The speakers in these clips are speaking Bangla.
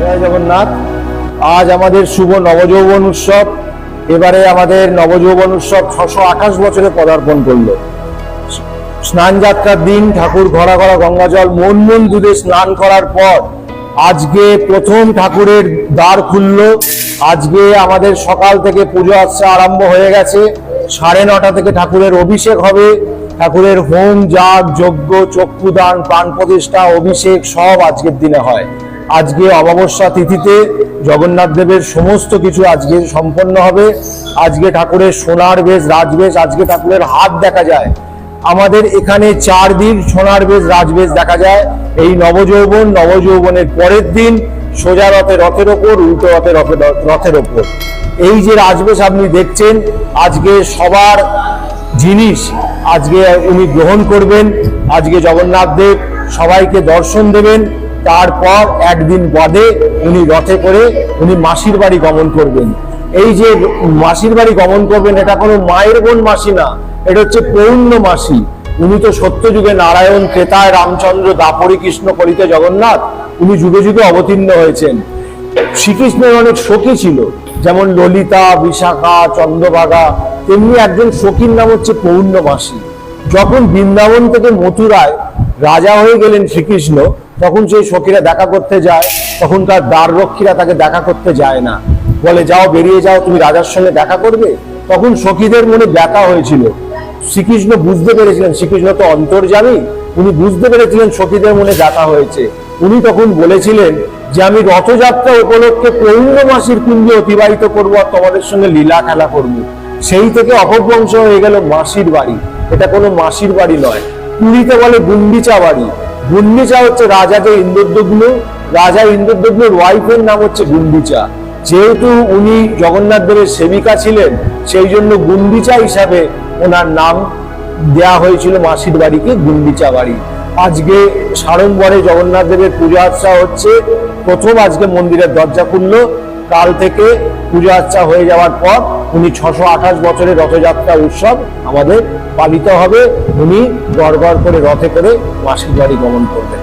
জয় জগন্নাথ। আজ আমাদের শুভ নবযৌবন উৎসব। এবারে আমাদের নবযৌবন উৎসব ছশো আঠাশ বছরে পদার্পণ করল। স্নান যাত্রার দিন ঠাকুর ঘরা ঘরা গঙ্গা জল, মন মন দুধে স্নান করার পর আজকে প্রথম ঠাকুরের দ্বার খুললো। আজকে আমাদের সকাল থেকে পুজো আর্চা আরম্ভ হয়ে গেছে। সাড়ে নটা থেকে ঠাকুরের অভিষেক হবে। ঠাকুরের হোম, যাগ, যজ্ঞ, চক্ষুদান, প্রাণ প্রতিষ্ঠা, অভিষেক সব আজকের দিনে হয়। আজকে অমাবস্যা তিথিতে জগন্নাথ দেবের সমস্ত কিছু আজকে সম্পন্ন হবে। আজকে ঠাকুরের সোনার বেশ, রাজবেশ, আজকে ঠাকুরের হাত দেখা যায়। আমাদের এখানে চার দিন সোনার বেশ, রাজবেশ দেখা যায়। এই নবযৌবন, নবযৌবনের পরের দিন সোজা রথে, রথের ওপর, উল্টো রথে, রথে- রথের ওপর। এই যে রাজবেশ আপনি দেখছেন, আজকে সবার জিনিস আজকে উনি গ্রহণ করবেন। আজকে জগন্নাথ দেব সবাইকে দর্শন দেবেন। তারপর একদিন বাদে উনি রথে করে উনি মাসির বাড়ি গমন করবেন। এই যে মাসির বাড়ি গমন করবেন, এটা কোনো মায়ের বোন মাসি না, এটা হচ্ছে পৌর্ণ মাসি। উনি তো সত্য যুগে নারায়ণ ক্রেতায় রামচন্দ্র, দাপরি কৃষ্ণ কলিতে জগন্নাথ, উনি যুগে যুগে অবতীর্ণ হয়েছেন। শ্রীকৃষ্ণের অনেক সখী ছিল, যেমন ললিতা, বিশাখা, চন্দ্রভাগা, তেমনি একজন সখীর নাম হচ্ছে পৌর্ণমাসী যখন বৃন্দাবন থেকে মথুরায় রাজা হয়ে গেলেন শ্রীকৃষ্ণ, তখন সেই সখীরা দেখা করতে যায়, তখন তার দ্বাররক্ষীরা তাকে দেখা করতে যায় না। বলে, যাও, বেরিয়ে যাও, তুমি রাজার সঙ্গে দেখা করবে? তখন সখীদের মনে ব্যথা হয়েছিল। শ্রীকৃষ্ণ বুঝতে পেরেছিলেন, শ্রীকৃষ্ণ তো অন্তর্জামী উনি বুঝতে পেরেছিলেন সখীদের মনে ব্যথা হয়েছে। উনি তখন বলেছিলেন যে, আমি রথযাত্রা উপলক্ষে পৌর্ণমাসির কুঞ্জে অতিবাহিত করব আর তোমাদের সঙ্গে লীলা খেলা করব। সেই থেকে অপভ্রংশ হয়ে গেল মাসির বাড়ি। এটা কোনো মাসির বাড়ি নয় পুরীতে বলে গুন্ডিচা বাড়ি। গুন্ডিচা হচ্ছে রাজা যে ইন্দ্রদগ্ন রাজা ইন্দ্রদগ্নের ওয়াইফের নাম হচ্ছে গুন্ডিচা। যেহেতু উনি জগন্নাথ দেবের সেবিকা ছিলেন, সেই জন্য গুন্ডিচা হিসাবে ওনার নাম দেয়া হয়েছিল মাসির বাড়িকে গুন্ডিচা বাড়ি। আজকে সাড়ম্বরে জগন্নাথ দেবের পূজা আর্চা হচ্ছে, প্রথম আজকে মন্দিরের দরজা খুললো কাল থেকে পূজা আর্চা হয়ে যাওয়ার পর উনি ছশো আঠাশ বছরের রথযাত্রা উৎসব আমাদের পালিত হবে। উনি গড় করে রথে করে মাসির বাড়ি গমন করবেন।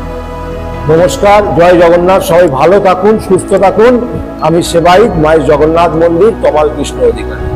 নমস্কার, জয় জগন্নাথ। সবাই ভালো থাকুন, সুস্থ থাকুন। আমি সেবাইত মায়ের জগন্নাথ মন্দির, তমাল কৃষ্ণ অধিকারী।